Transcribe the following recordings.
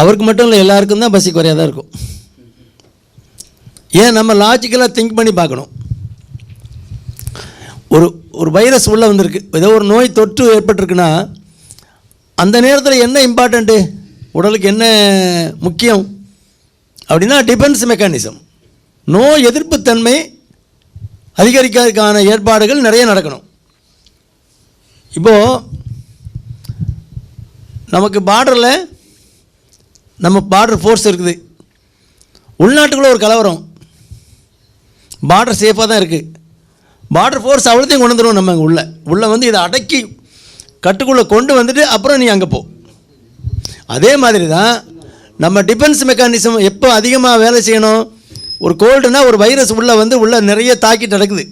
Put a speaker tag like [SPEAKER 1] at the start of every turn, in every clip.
[SPEAKER 1] அவருக்கு மட்டும் இல்லை எல்லாருக்கும் தான் பசி குறையாக தான் இருக்கும். ஏன் நம்ம லாஜிக்கலாக திங்க் பண்ணி பார்க்கணும். ஒரு ஒரு வைரஸ் உள்ளே வந்திருக்கு. ஏதோ ஒரு நோய் தொற்று ஏற்பட்டிருக்குன்னா அந்த நேரத்தில் என்ன இம்பார்ட்டண்ட்டு உடலுக்கு என்ன முக்கியம்? அப்படின்னா டிஃபென்ஸ் மெக்கானிசம் நோய் எதிர்ப்புத்தன்மை அதிகரிக்கிறதுக்கான ஏற்பாடுகள் நிறைய நடக்கணும். இப்போது நமக்கு பார்டரில் நம்ம பார்டர் ஃபோர்ஸ் இருக்குது. உள்நாட்டுக்குள்ளே ஒரு கலவரம். பார்டர் சேஃபாக தான் இருக்குது பார்டர் ஃபோர்ஸ் அவ்வளோத்தையும் கொண்டு வந்துடும் நம்ம உள்ளே. உள்ளே வந்து இதை அடக்கி கட்டுக்குள்ளே கொண்டு வந்துட்டு அப்புறம் நீ அங்கே போ. அதே மாதிரி தான் நம்ம டிஃபென்ஸ் மெக்கானிசம் எப்போ அதிகமாக வேலை செய்யணும்? ஒரு கோல்டுனா ஒரு வைரஸ் உள்ளே வந்து உள்ளே நிறைய தாக்கிட்டு நடக்குது.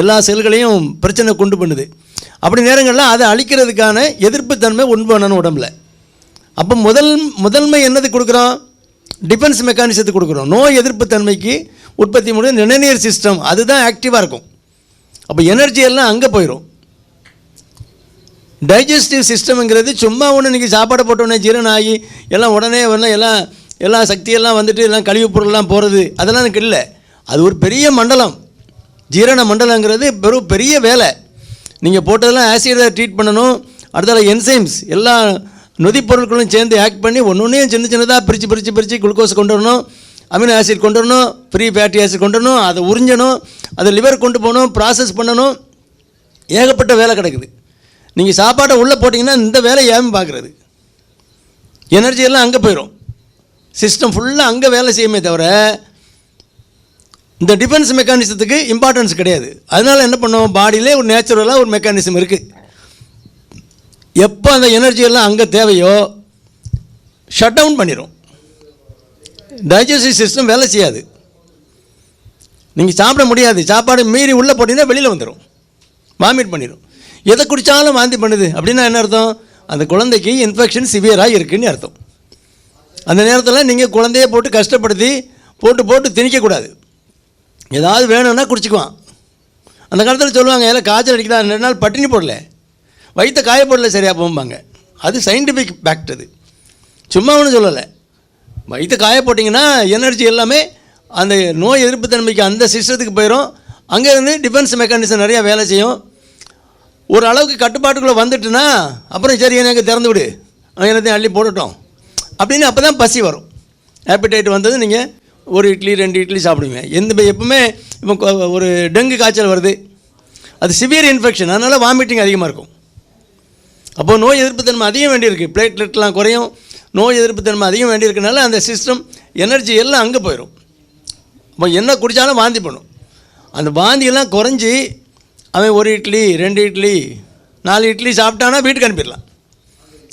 [SPEAKER 1] எல்லா செல்களையும் பிரச்சனை கொண்டு பண்ணுது. அப்படி நேரங்களில் அதை அழிக்கிறதுக்கான எதிர்ப்புத்தன்மை உண்டு பண்ணணும் உடம்புல. அப்போ முதல் முதன்மை என்னது கொடுக்குறோம்? டிஃபென்ஸ் மெக்கானிசத்துக்கு கொடுக்குறோம்? நோய் எதிர்ப்புத்தன்மைக்கு உற்பத்தி முடிய நிணநீர் சிஸ்டம் அதுதான் ஆக்டிவாக இருக்கும். அப்போ எனர்ஜி எல்லாம் அங்கே போயிடும் டைஜஸ்டிவ் சிஸ்டம்ங்கிறது சும்மா ஒன்று நீங்கள் சாப்பாடு போட்டோன்னே ஜீரணம் ஆகி எல்லாம் உடனே உடனே எல்லாம் எல்லா சக்தியெல்லாம் வந்துட்டு எல்லாம் கழிவுப் பொருள்லாம் போகிறது அதெல்லாம் எனக்கு இல்லை. அது ஒரு பெரிய மண்டலம். ஜீரண மண்டலங்கிறது பெரும் பெரிய வேலை. நீங்கள் போட்டதெல்லாம் ஆசிடை ட்ரீட் பண்ணணும். அடுத்தால என்சைம்ஸ் எல்லாம் நொதி பொருட்களும் சேர்ந்து ஆக்ட் பண்ணி ஒன்று ஒன்றையும் சின்ன சின்னதாக பிரித்து பிரித்து பிரித்து குளுக்கோஸ் கொண்டு வரணும் அமினோ ஆசிட் கொண்டு வரணும் ஃப்ரீ ஃபேட்டி ஆசிட் கொண்டு வரணும் அதை உறிஞ்சணும் அதை லிவர் கொண்டு போகணும் ப்ராசஸ் பண்ணணும். ஏகப்பட்ட வேலை கிடக்குது. நீங்கள் சாப்பாட்டை உள்ளே போட்டிங்கன்னா இந்த வேலை ஏன் பார்க்குறது எனர்ஜி எல்லாம் அங்கே போயிடும் சிஸ்டம் ஃபுல்லாக அங்கே வேலை செய்யுமே தவிர இந்த டிஃபென்ஸ் மெக்கானிசத்துக்கு இம்பார்ட்டன்ஸ் கிடையாது. அதனால் என்ன பண்ணுவோம் பாடியிலே ஒரு நேச்சுரலாக ஒரு மெக்கானிசம் இருக்குது எப்போ அந்த எனர்ஜி எல்லாம் அங்கே தேவையோ ஷட் டவுன் பண்ணிடும் டைஜஸ்டிவ் சிஸ்டம் வேலை செய்யாது. நீங்கள் சாப்பிட முடியாது. சாப்பாடு மீறி உள்ளே போட்டிங்கன்னா வெளியில் வந்துடும் வாமிட் பண்ணிடும் எதை குடித்தாலும் வாந்தி பண்ணுது. அப்படின்னா என்ன அர்த்தம்? அந்த குழந்தைக்கு இன்ஃபெக்ஷன் சிவியராக இருக்குன்னு அர்த்தம். அந்த நேரத்தில் நீங்கள் குழந்தைய போட்டு கஷ்டப்படுத்தி போட்டு போட்டு திணிக்கக்கூடாது ஏதாவது வேணும்னா குடிச்சிக்குவான். அந்த காலத்தில் சொல்லுவாங்க எல்லாம் காய்ச்சல் அடிக்குதா? ரெண்டு நாள் பட்டினி போடல. வயிற்ற காய சரியாக போகும்பாங்க. அது சயின்டிஃபிக் ஃபேக்ட் அது. சும்மா ஒன்றும் சொல்லலை. வயிற்ற காயப்போட்டிங்கன்னா எனர்ஜி எல்லாமே அந்த நோய் எதிர்ப்பு தன்மைக்கு அந்த சிஸ்டத்துக்கு போயிடும் அங்கேருந்து டிஃபென்ஸ் மெக்கானிசம் நிறையா வேலை செய்யும். ஒரு அளவுக்கு கட்டுப்பாட்டுக்குள்ளே வந்துட்டுனா அப்புறம் சரி எனக்கு திறந்து விடு. அவன் எல்லாத்தையும் அள்ளி போடட்டும். அப்படின்னு அப்போ தான் பசி வரும். ஆப்பிடைட் வந்தது நீங்கள் ஒரு இட்லி ரெண்டு இட்லி சாப்பிடுவீங்க. எந்த எப்பவுமே இப்போ ஒரு டெங்கு காய்ச்சல் வருது. அது சிவியர் இன்ஃபெக்ஷன் அதனால் வாமிட்டிங் அதிகமாக இருக்கும். அப்போது நோய் எதிர்ப்பு தன்மை அதிகம் வேண்டியிருக்கு. பிளேட்லெட்லாம் குறையும். நோய் எதிர்ப்பு தன்மை அதிகம் வேண்டியிருக்கனால அந்த சிஸ்டம் எனர்ஜி எல்லாம் அங்கே போயிடும் அப்போ என்ன குடித்தாலும் வாந்தி பண்ணும் அந்த வாந்தியெல்லாம் குறைஞ்சி அவன் ஒரு இட்லி ரெண்டு இட்லி நாலு இட்லி சாப்பிட்டானா வீட்டுக்கு அனுப்பிடலாம்.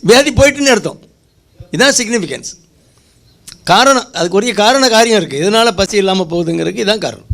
[SPEAKER 1] வியாதி போயிட்டுன்னு அர்த்தம். இதுதான் சிக்னிஃபிகன்ஸ் காரணம் அதுக்குரிய காரண காரியம் இருக்குது இதனால் பசி இல்லாமல் போகுதுங்கிறதுக்கு இதுதான் காரணம்.